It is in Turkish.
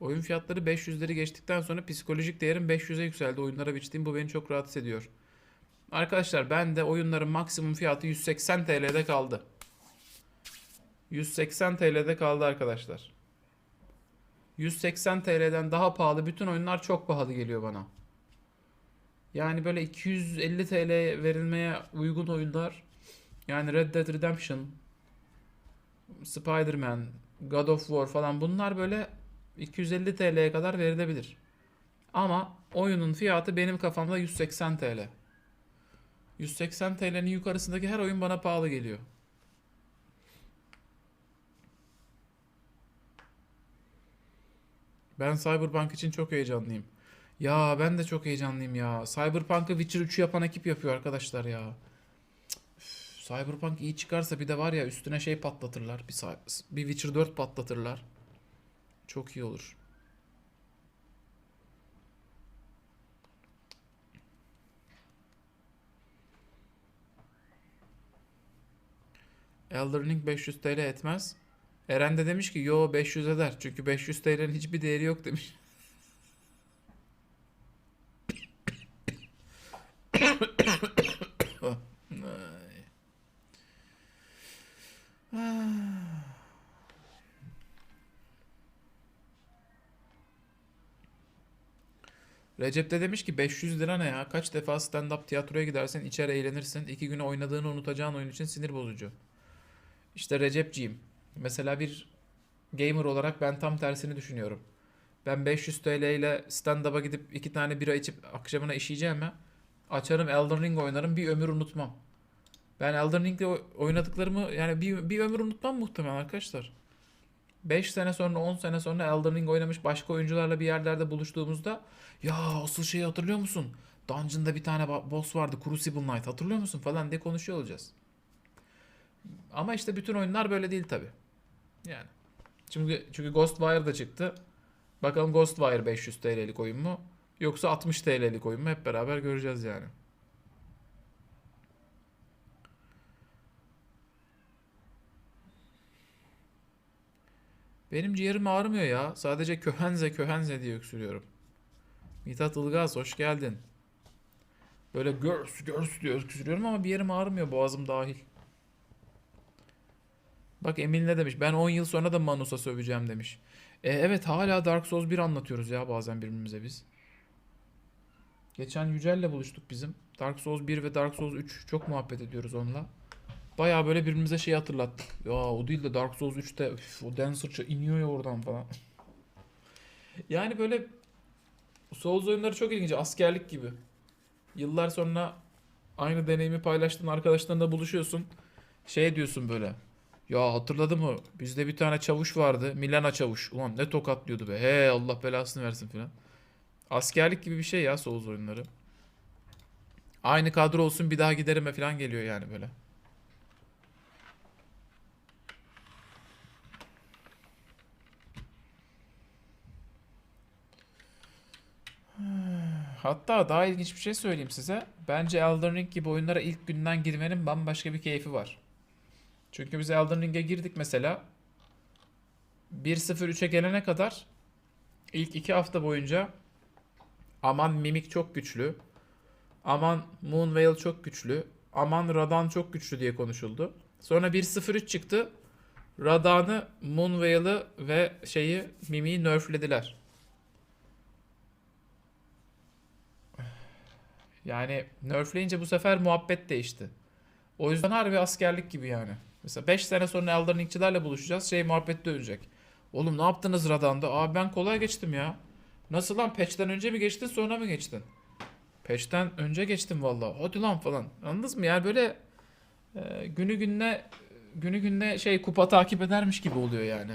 Oyun fiyatları 500'leri geçtikten sonra psikolojik değerim 500'e yükseldi. Oyunlara biçtiğim bu beni çok rahatsız ediyor. Arkadaşlar ben de oyunların maksimum fiyatı 180 TL'de kaldı. 180 TL'de kaldı arkadaşlar. 180 TL'den daha pahalı bütün oyunlar çok pahalı geliyor bana. Yani böyle 250 TL verilmeye uygun oyunlar yani Red Dead Redemption, Spider-Man, God of War falan bunlar böyle 250 TL'ye kadar verilebilir. Ama oyunun fiyatı benim kafamda 180 TL. 180 TL'nin yukarısındaki her oyun bana pahalı geliyor. Ben Cyberpunk için çok heyecanlıyım. Ya ben de çok heyecanlıyım ya. Cyberpunk'ı Witcher 3'ü yapan ekip yapıyor arkadaşlar ya. Cyberpunk iyi çıkarsa bir de var ya üstüne şey patlatırlar. Bir, bir Witcher 4 patlatırlar. Çok iyi olur. Elden Ring 500 TL etmez. Eren de demiş ki yo 500 eder. Çünkü 500 TL'nin hiçbir değeri yok demiş. Recep de demiş ki 500 lira ne ya? Kaç defa stand-up tiyatroya gidersen içer eğlenirsin. İki güne oynadığını unutacağın oyun için sinir bozucu. İşte Recepciğim. Mesela bir gamer olarak ben tam tersini düşünüyorum. Ben 500 TL ile stand-up'a gidip iki tane bira içip akşamına işeyeceğime açarım Elden Ring oynarım bir ömür unutmam. Ben Elden Ring'de oy- oynadıklarımı yani bir, bir ömür unutmam muhtemelen arkadaşlar. 5 sene sonra 10 sene sonra Elden Ring oynamış başka oyuncularla bir yerlerde buluştuğumuzda ya asıl şeyi hatırlıyor musun? Dungeon'da bir tane boss vardı Crucible Knight hatırlıyor musun falan diye konuşuyor olacağız. Ama işte bütün oyunlar böyle değil tabi. Yani. Çünkü, çünkü Ghostwire da çıktı. Bakalım Ghostwire 500 TL'lik oyun mu? Yoksa 60 TL'lik oyun mu? Hep beraber göreceğiz yani. Benim ciğerim ağrımıyor ya. Sadece köhenze köhenze diye öksürüyorum. Mithat Ilgaz hoş geldin. Böyle görs görs diye öksürüyorum ama bir yerim ağrımıyor boğazım dahil. Bak Emil ne demiş? Ben 10 yıl sonra da Manus'a söveceğim demiş. E, evet hala Dark Souls 1 anlatıyoruz ya bazen birbirimize biz. Geçen Yücel'le buluştuk bizim. Dark Souls 1 ve Dark Souls 3 çok muhabbet ediyoruz onunla. Baya böyle birbirimize şey hatırlattık. Ya o değil de Dark Souls 3'te üf, o Dancer'ça iniyor ya oradan falan. yani böyle Souls oyunları çok ilginç. Askerlik gibi. Yıllar sonra aynı deneyimi paylaştığın arkadaşlarınla buluşuyorsun. Şey diyorsun böyle. Ya hatırladın mı? Bizde bir tane çavuş vardı. Milana çavuş. Ulan ne tokatlıyordu be. He Allah belasını versin filan. Askerlik gibi bir şey ya Souls oyunları. Aynı kadro olsun bir daha giderime falan geliyor yani böyle. Hatta daha ilginç bir şey söyleyeyim size. Bence Elden Ring gibi oyunlara ilk günden girmenin bambaşka bir keyfi var. Çünkü biz Elden Ring'e girdik mesela. 1-0-3'e gelene kadar ilk iki hafta boyunca aman Mimik çok güçlü. Aman Moonveil çok güçlü. Aman Radan çok güçlü diye konuşuldu. Sonra 1-0-3 çıktı. Radan'ı, Moonveil'ı ve şeyi Mimik'i nerflediler. Yani nerfleyince bu sefer muhabbet değişti. O yüzden harbi askerlik gibi yani. Mesela 5 sene sonra Elden Ring'çilerle buluşacağız. Şey muhabbet dönecek. Oğlum ne yaptınız Radan'da? Abi ben kolay geçtim ya. Nasıl lan patch'ten önce mi geçtin sonra mı geçtin? Patch'ten önce geçtim vallahi. Hadi lan falan. Anladınız mı? Yani böyle e, günü gününe günü gününe şey kupa takip edermiş gibi oluyor yani.